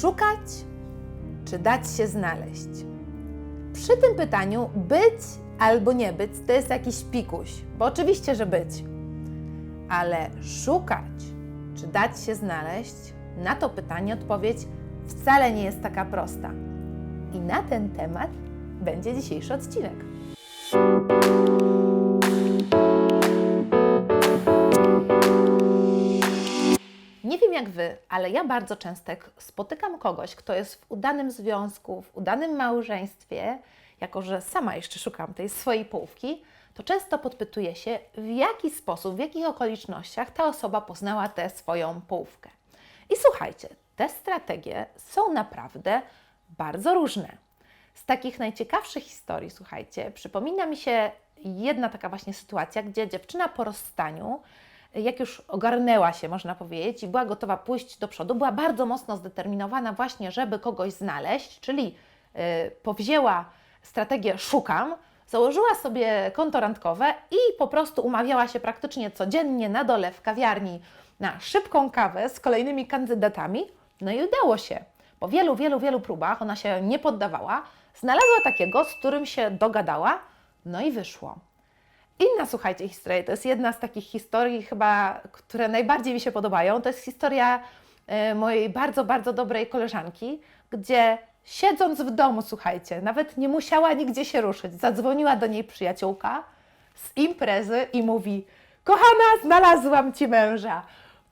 Szukać czy dać się znaleźć? Przy tym pytaniu być albo nie być to jest jakiś pikuś, bo oczywiście, że być. Ale szukać czy dać się znaleźć, na to pytanie odpowiedź wcale nie jest taka prosta. I na ten temat będzie dzisiejszy odcinek. Wy, ale ja bardzo często spotykam kogoś, kto jest w udanym związku, w udanym małżeństwie, jako że sama jeszcze szukam tej swojej połówki, to często podpytuję się, w jaki sposób, w jakich okolicznościach ta osoba poznała tę swoją połówkę. I słuchajcie, te strategie są naprawdę bardzo różne. Z takich najciekawszych historii, słuchajcie, przypomina mi się jedna taka właśnie sytuacja, gdzie dziewczyna po rozstaniu jak już ogarnęła się, można powiedzieć, i była gotowa pójść do przodu, była bardzo mocno zdeterminowana właśnie, żeby kogoś znaleźć, czyli yy, powzięła strategię szukam, założyła sobie konto randkowe i po prostu umawiała się praktycznie codziennie na dole w kawiarni na szybką kawę z kolejnymi kandydatami. No i udało się. Po wielu, wielu, wielu próbach ona się nie poddawała, znalazła takiego, z którym się dogadała, no i wyszło. Inna, słuchajcie, historia, to jest jedna z takich historii chyba, które najbardziej mi się podobają. To jest historia e, mojej bardzo, bardzo dobrej koleżanki, gdzie siedząc w domu, słuchajcie, nawet nie musiała nigdzie się ruszyć. Zadzwoniła do niej przyjaciółka z imprezy i mówi: Kochana, znalazłam ci męża.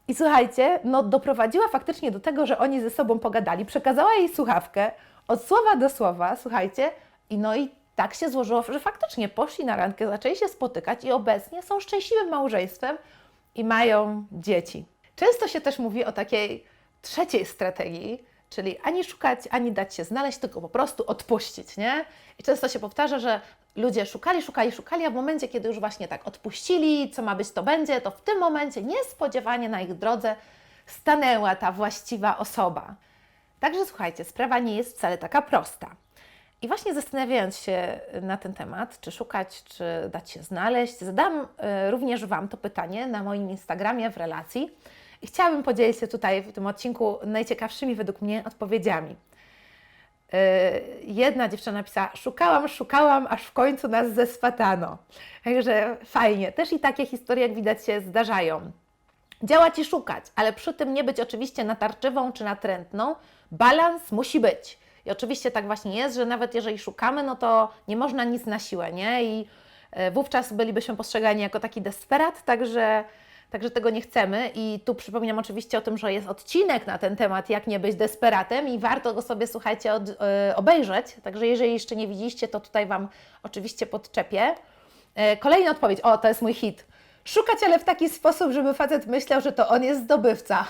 I słuchajcie, no doprowadziła faktycznie do tego, że oni ze sobą pogadali, przekazała jej słuchawkę od słowa do słowa, słuchajcie, i no i tak się złożyło, że faktycznie poszli na randkę, zaczęli się spotykać i obecnie są szczęśliwym małżeństwem i mają dzieci. Często się też mówi o takiej trzeciej strategii, czyli ani szukać, ani dać się znaleźć, tylko po prostu odpuścić, nie? I często się powtarza, że ludzie szukali, szukali, szukali, a w momencie, kiedy już właśnie tak odpuścili, co ma być, to będzie, to w tym momencie niespodziewanie na ich drodze stanęła ta właściwa osoba. Także słuchajcie, sprawa nie jest wcale taka prosta. I właśnie zastanawiając się na ten temat, czy szukać, czy dać się znaleźć, zadam e, również Wam to pytanie na moim Instagramie w relacji i chciałabym podzielić się tutaj w tym odcinku najciekawszymi według mnie odpowiedziami. E, jedna dziewczyna napisała: Szukałam, szukałam, aż w końcu nas zeswatano. Także fajnie. Też i takie historie, jak widać, się zdarzają. Działać i szukać, ale przy tym nie być oczywiście natarczywą czy natrętną. Balans musi być. I oczywiście tak właśnie jest, że nawet jeżeli szukamy, no to nie można nic na siłę, nie? I e, wówczas bylibyśmy postrzegani jako taki desperat, także, także tego nie chcemy. I tu przypominam oczywiście o tym, że jest odcinek na ten temat, jak nie być desperatem i warto go sobie, słuchajcie, od, yy, obejrzeć. Także jeżeli jeszcze nie widzieliście, to tutaj Wam oczywiście podczepię. Yy, kolejna odpowiedź, o to jest mój hit. Szukać, ale w taki sposób, żeby facet myślał, że to on jest zdobywca.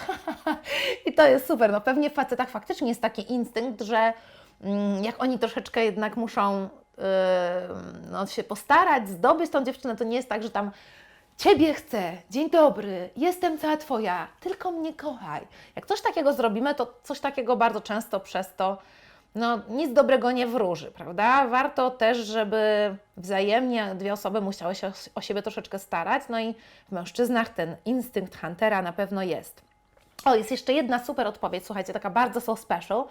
I to jest super. No pewnie w facetach faktycznie jest taki instynkt, że mm, jak oni troszeczkę jednak muszą yy, no, się postarać, zdobyć tą dziewczynę, to nie jest tak, że tam Ciebie chcę, dzień dobry, jestem cała Twoja, tylko mnie kochaj. Jak coś takiego zrobimy, to coś takiego bardzo często przez to no, nic dobrego nie wróży, prawda? Warto też, żeby wzajemnie dwie osoby musiały się o siebie troszeczkę starać, no i w mężczyznach ten instynkt huntera na pewno jest. O, jest jeszcze jedna super odpowiedź, słuchajcie, taka bardzo so special.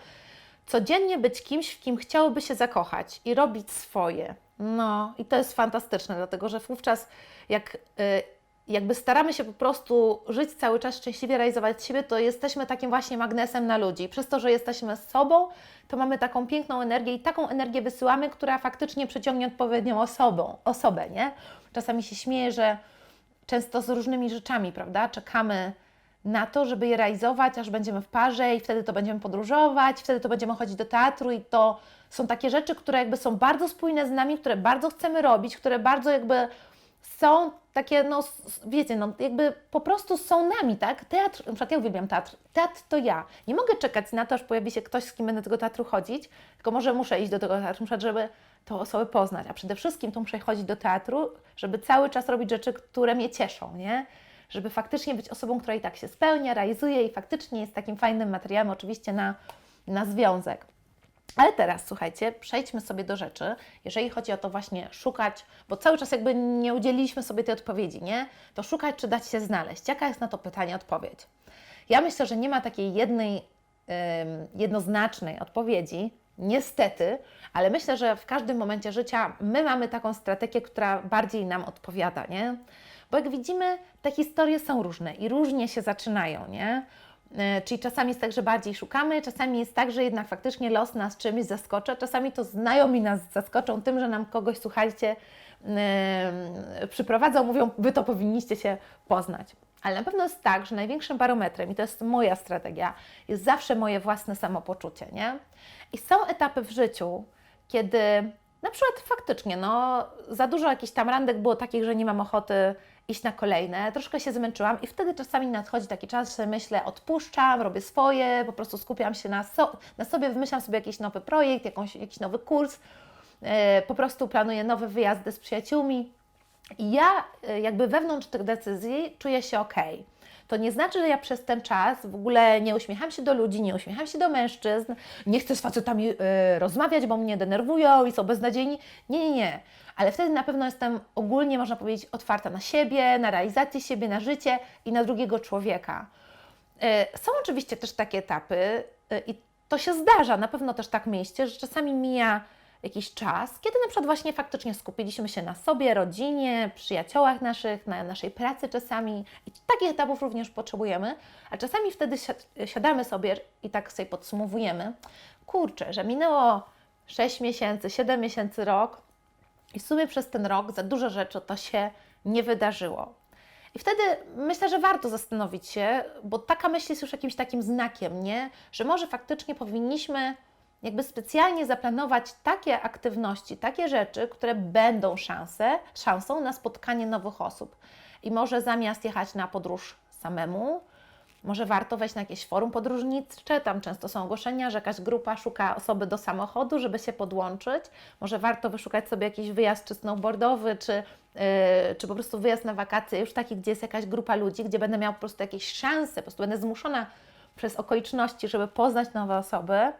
Codziennie być kimś, w kim chciałoby się zakochać i robić swoje. No, i to jest fantastyczne, dlatego że wówczas, jak y, jakby staramy się po prostu żyć cały czas szczęśliwie, realizować siebie, to jesteśmy takim właśnie magnesem na ludzi. Przez to, że jesteśmy sobą, to mamy taką piękną energię i taką energię wysyłamy, która faktycznie przyciągnie odpowiednią osobą, osobę, nie? Czasami się śmieję, że często z różnymi rzeczami, prawda? Czekamy na to, żeby je realizować, aż będziemy w parze i wtedy to będziemy podróżować, wtedy to będziemy chodzić do teatru i to są takie rzeczy, które jakby są bardzo spójne z nami, które bardzo chcemy robić, które bardzo jakby są takie, no wiecie, no jakby po prostu są nami, tak? Teatr, na przykład ja uwielbiam teatr, teatr to ja. Nie mogę czekać na to, aż pojawi się ktoś, z kim będę do tego teatru chodzić, tylko może muszę iść do tego teatru, muszę, żeby tą osobę poznać, a przede wszystkim to muszę chodzić do teatru, żeby cały czas robić rzeczy, które mnie cieszą, nie? Żeby faktycznie być osobą, która i tak się spełnia, realizuje i faktycznie jest takim fajnym materiałem oczywiście na, na związek. Ale teraz, słuchajcie, przejdźmy sobie do rzeczy, jeżeli chodzi o to właśnie szukać, bo cały czas jakby nie udzieliliśmy sobie tej odpowiedzi, nie? To szukać czy dać się znaleźć? Jaka jest na to pytanie odpowiedź? Ja myślę, że nie ma takiej jednej jednoznacznej odpowiedzi, niestety, ale myślę, że w każdym momencie życia my mamy taką strategię, która bardziej nam odpowiada, nie? Bo jak widzimy, te historie są różne i różnie się zaczynają, nie? E, Czyli czasami jest tak, że bardziej szukamy, czasami jest tak, że jednak faktycznie los nas czymś zaskoczy, czasami to znajomi nas zaskoczą tym, że nam kogoś, słuchajcie, yy, przyprowadzą, mówią, wy to powinniście się poznać. Ale na pewno jest tak, że największym barometrem, i to jest moja strategia, jest zawsze moje własne samopoczucie, nie? I są etapy w życiu, kiedy na przykład faktycznie, no, za dużo jakichś tam randek było takich, że nie mam ochoty iść na kolejne, troszkę się zmęczyłam i wtedy czasami nadchodzi taki czas, że myślę, odpuszczam, robię swoje, po prostu skupiam się na, so, na sobie, wymyślam sobie jakiś nowy projekt, jakąś, jakiś nowy kurs, yy, po prostu planuję nowe wyjazdy z przyjaciółmi i ja yy, jakby wewnątrz tych decyzji czuję się ok. To nie znaczy, że ja przez ten czas w ogóle nie uśmiecham się do ludzi, nie uśmiecham się do mężczyzn, nie chcę z facetami yy, rozmawiać, bo mnie denerwują i są beznadziejni. Nie, nie, nie. Ale wtedy na pewno jestem ogólnie, można powiedzieć, otwarta na siebie, na realizację siebie, na życie i na drugiego człowieka. Yy, Są oczywiście też takie etapy yy, i to się zdarza, na pewno też tak mieliście, że czasami mija jakiś czas, kiedy na przykład właśnie faktycznie skupiliśmy się na sobie, rodzinie, przyjaciołach naszych, na naszej pracy czasami i takich etapów również potrzebujemy, a czasami wtedy si- siadamy sobie i tak sobie podsumowujemy, kurczę, że minęło 6 miesięcy, 7 miesięcy, rok i w sumie przez ten rok za dużo rzeczy to się nie wydarzyło. I wtedy myślę, że warto zastanowić się, bo taka myśl jest już jakimś takim znakiem, nie? Że może faktycznie powinniśmy jakby specjalnie zaplanować takie aktywności, takie rzeczy, które będą szansę, szansą na spotkanie nowych osób. I może zamiast jechać na podróż samemu, może warto wejść na jakieś forum podróżnicze, tam często są ogłoszenia, że jakaś grupa szuka osoby do samochodu, żeby się podłączyć. Może warto wyszukać sobie jakiś wyjazd czy snowboardowy, czy, yy, czy po prostu wyjazd na wakacje, już taki, gdzie jest jakaś grupa ludzi, gdzie będę miała po prostu jakieś szanse, po prostu będę zmuszona przez okoliczności, żeby poznać nowe osoby,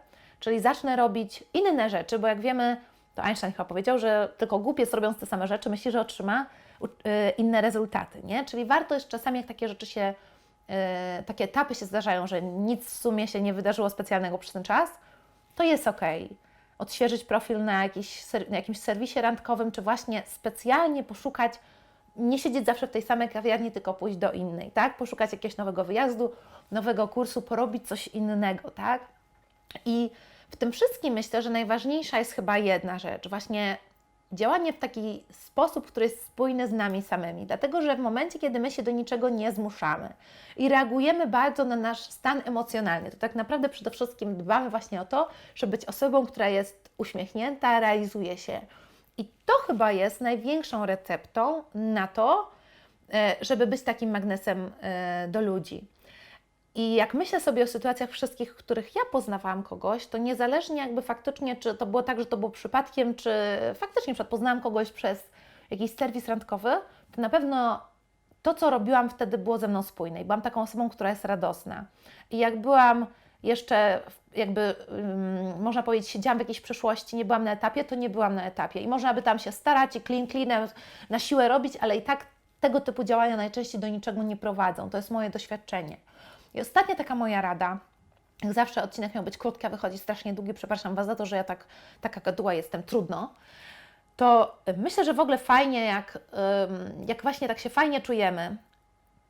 czyli zacznę robić inne rzeczy, bo jak wiemy, to Einstein chyba powiedział, że tylko głupiec robiąc te same rzeczy myśli, że otrzyma yy, inne rezultaty, nie? Czyli warto jest czasami, jak takie rzeczy się e, takie etapy się zdarzają, że nic w sumie się nie wydarzyło specjalnego przez ten czas, to jest ok. Odświeżyć profil na, jakiś, na jakimś serwisie randkowym, czy właśnie specjalnie poszukać, nie siedzieć zawsze w tej samej kawiarni, tylko pójść do innej, tak? Poszukać jakiegoś nowego wyjazdu, nowego kursu, porobić coś innego, tak? I w tym wszystkim myślę, że najważniejsza jest chyba jedna rzecz, właśnie działanie w taki sposób, który jest spójny z nami samymi. Dlatego, że w momencie, kiedy my się do niczego nie zmuszamy i reagujemy bardzo na nasz stan emocjonalny, to tak naprawdę przede wszystkim dbamy właśnie o to, żeby być osobą, która jest uśmiechnięta, realizuje się. I to chyba jest największą receptą na to, e, żeby być takim magnesem e, do ludzi. I jak myślę sobie o sytuacjach wszystkich, w których ja poznawałam kogoś, to niezależnie jakby faktycznie, czy to było tak, że to było przypadkiem, czy faktycznie przykład poznałam kogoś przez jakiś serwis randkowy, to na pewno to, co robiłam wtedy, było ze mną spójne. I byłam taką osobą, która jest radosna. I jak byłam jeszcze, jakby ym, można powiedzieć, siedziałam w jakiejś przeszłości, nie byłam na etapie, to nie byłam na etapie. I można by tam się starać i clean, cleanem na siłę robić, ale i tak tego typu działania najczęściej do niczego nie prowadzą. To jest moje doświadczenie. I ostatnia taka moja rada, jak zawsze odcinek miał być krótki, a wychodzi strasznie długi, przepraszam Was za to, że ja tak, taka gaduła jestem, trudno, to myślę, że w ogóle fajnie, jak, jak właśnie tak się fajnie czujemy,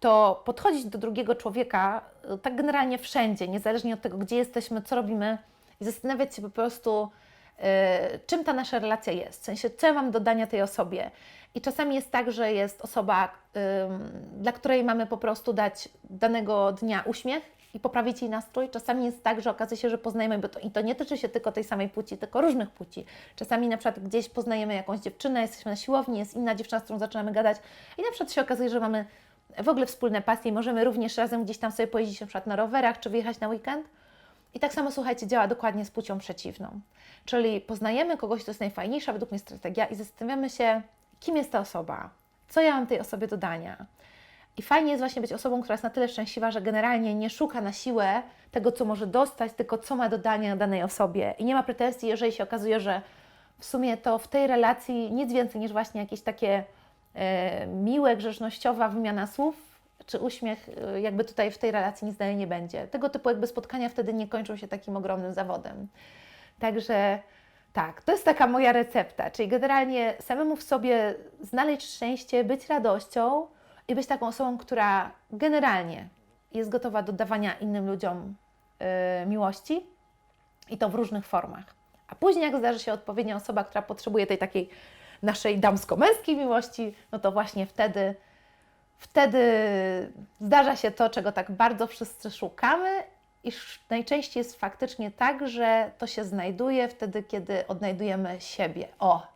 to podchodzić do drugiego człowieka y, tak generalnie wszędzie, niezależnie od tego, gdzie jesteśmy, co robimy i zastanawiać się po prostu, czym ta nasza relacja jest, w sensie, co ja mam do dania tej osobie. I czasami jest tak, że jest osoba, dla której mamy po prostu dać danego dnia uśmiech i poprawić jej nastrój. Czasami jest tak, że okazuje się, że poznajemy, bo to, i to nie tyczy się tylko tej samej płci, tylko różnych płci. Czasami na przykład gdzieś poznajemy jakąś dziewczynę, jesteśmy na siłowni, jest inna dziewczyna, z którą zaczynamy gadać i na przykład się okazuje, że mamy w ogóle wspólne pasje i możemy również razem gdzieś tam sobie pojeździć na przykład na rowerach, czy wyjechać na weekend. I tak samo, słuchajcie, działa dokładnie z płcią przeciwną. Czyli poznajemy kogoś, to jest najfajniejsza według mnie strategia i zastanawiamy się, kim jest ta osoba, co ja mam tej osobie do dania. I fajnie jest właśnie być osobą, która jest na tyle szczęśliwa, że generalnie nie szuka na siłę tego, co może dostać, tylko co ma do dania danej osobie. I nie ma pretensji, jeżeli się okazuje, że w sumie to w tej relacji nic więcej niż właśnie jakieś takie e, miłe, grzecznościowa wymiana słów, czy uśmiech y, jakby tutaj w tej relacji nic dalej nie będzie. Tego typu jakby spotkania wtedy nie kończą się takim ogromnym zawodem. Także tak, to jest taka moja recepta, czyli generalnie samemu w sobie znaleźć szczęście, być radością i być taką osobą, która generalnie jest gotowa do dawania innym ludziom y, miłości i to w różnych formach. A później, jak zdarzy się odpowiednia osoba, która potrzebuje tej takiej naszej damsko-męskiej miłości, no to właśnie wtedy, wtedy zdarza się to, czego tak bardzo wszyscy szukamy, i najczęściej jest faktycznie tak, że to się znajduje wtedy, kiedy odnajdujemy siebie. O!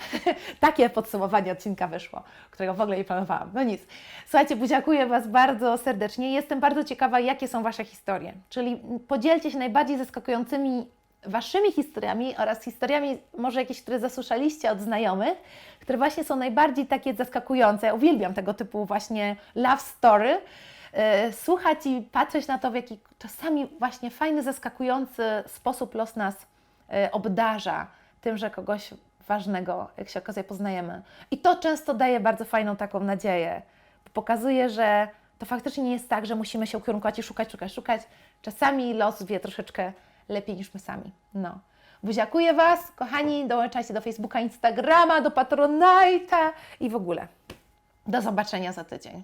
Takie podsumowanie odcinka wyszło, którego w ogóle nie planowałam. No nic. Słuchajcie, buziakuję Was bardzo serdecznie. Jestem bardzo ciekawa, jakie są Wasze historie. Czyli podzielcie się najbardziej zaskakującymi Waszymi historiami oraz historiami, może jakieś, które zasłyszeliście od znajomych, które właśnie są najbardziej takie zaskakujące. Ja uwielbiam tego typu właśnie love story. E, Słuchać i patrzeć na to, w jaki czasami właśnie fajny, zaskakujący sposób los nas e, obdarza tym, że kogoś ważnego, jak się okazuje, poznajemy. I to często daje bardzo fajną taką nadzieję. Pokazuje, że to faktycznie nie jest tak, że musimy się ukierunkować i szukać, szukać, szukać. Czasami los wie troszeczkę lepiej niż my sami. No. Buziakuję Was, kochani, dołączajcie do Facebooka, Instagrama, do Patronite'a i w ogóle. Do zobaczenia za tydzień.